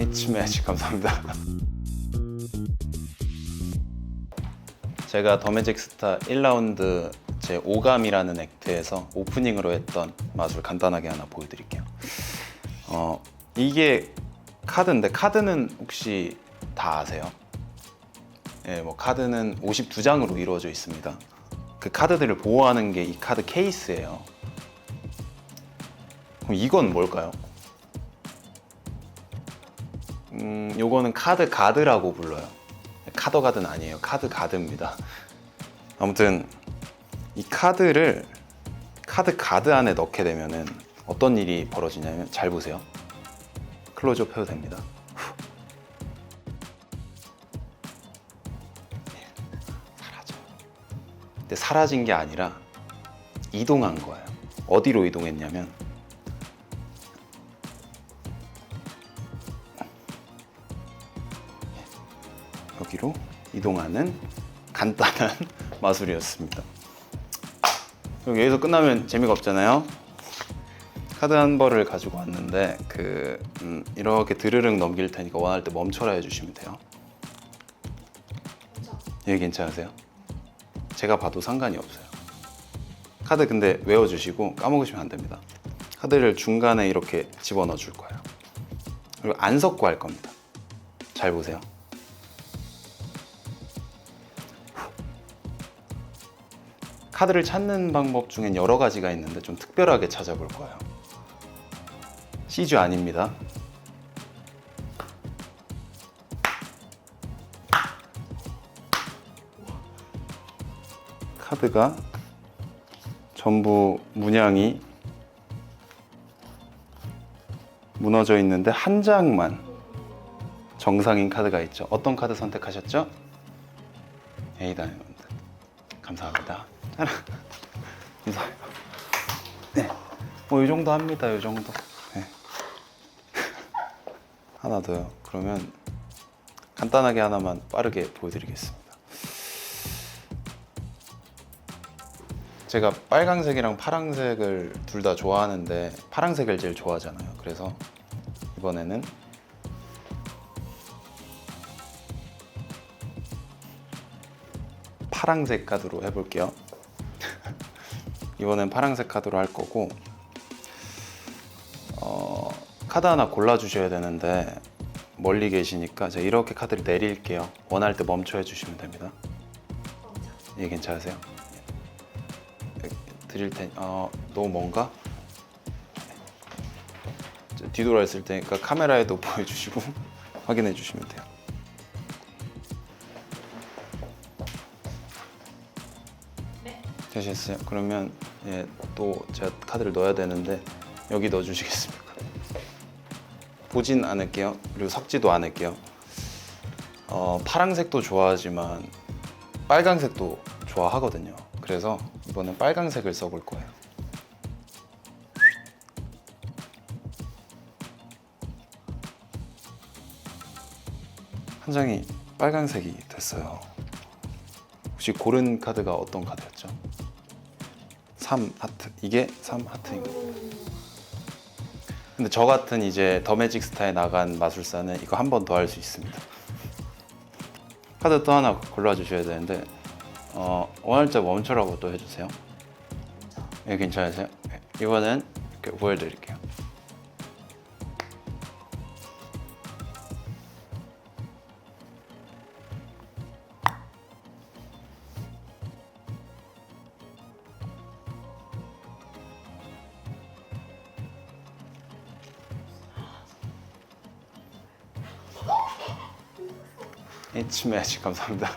H 매직 감사합니다. 제가 더 매직 스타 1라운드 제 오감이라는 액트에서 오프닝으로 했던 마술 간단하게 하나 보여드릴게요. 어, 이게 카드인데 카드는 혹시 다 아세요? 예, 뭐 카드는 52장으로 이루어져 있습니다. 그 카드들을 보호하는 게 이 카드 케이스예요. 그럼 이건 뭘까요? 음, 요거는 카드 가드라고 불러요. 카더 가드는 아니에요. 카드 가드입니다. 아무튼 이 카드를 카드 가드 안에 넣게 되면은 어떤 일이 벌어지냐면 잘 보세요. 클로즈업 해도 됩니다. 후. 사라져. 근데 사라진 게 아니라 이동한 거예요. 어디로 이동했냐면 여기로 이동하는 간단한 마술이었습니다. 여기서 끝나면 재미가 없잖아요. 카드 한 벌을 가지고 왔는데 그 음, 이렇게 드르륵 넘길 테니까 원할 때 멈춰라 해주시면 돼요. 예, 괜찮으세요? 제가 봐도 상관이 없어요. 카드 근데 외워주시고 까먹으시면 안 됩니다. 카드를 중간에 이렇게 집어넣어 줄 거예요. 그리고 안 섞고 할 겁니다. 잘 보세요. 카드를 찾는 방법 중엔 여러 가지가 있는데 좀 특별하게 찾아볼 거예요. 시주 아닙니다. 카드가 전부 문양이 무너져 있는데 한 장만 정상인 카드가 있죠. 어떤 카드 선택하셨죠? 에이 다이아몬드. 감사합니다. 감사해요. 네. 뭐 이 정도 합니다. 이 정도. 네. 하나 더요. 그러면 간단하게 하나만 빠르게 보여드리겠습니다. 제가 빨강색이랑 파랑색을 둘 다 좋아하는데 파랑색을 제일 좋아하잖아요. 그래서 이번에는 파랑색 카드로 해볼게요. 이번엔 파랑색 카드로 할 거고 어, 카드 하나 골라주셔야 되는데 멀리 계시니까 제가 이렇게 카드를 내릴게요. 원할 때 멈춰 해주시면 됩니다. 예, 괜찮으세요? 예, 드릴 테니 어, 너무 먼가? 저 뒤돌아 있을 테니까 카메라에도 보여주시고 확인해 주시면 돼요. 되셨어요? 그러면 예, 또 제가 카드를 넣어야 되는데 여기 넣어주시겠습니까? 보진 않을게요. 그리고 섞지도 않을게요. 어, 파랑색도 좋아하지만 빨강색도 좋아하거든요. 그래서 이번엔 빨강색을 써볼 거예요. 한 장이 빨강색이 됐어요. 혹시 고른 카드가 어떤 카드였죠? 3 하트. 이게 3 하트입니다. 근데 저 같은 이제 더 매직 스타에 나간 마술사는 이거 한 번 더 할 수 있습니다. 카드 또 하나 골라 주셔야 되는데 어, 때 멈춰라고 또 해주세요. 예, 괜찮으세요? 예, 이번엔 이렇게 보여드릴게요. H 매직 감사합니다.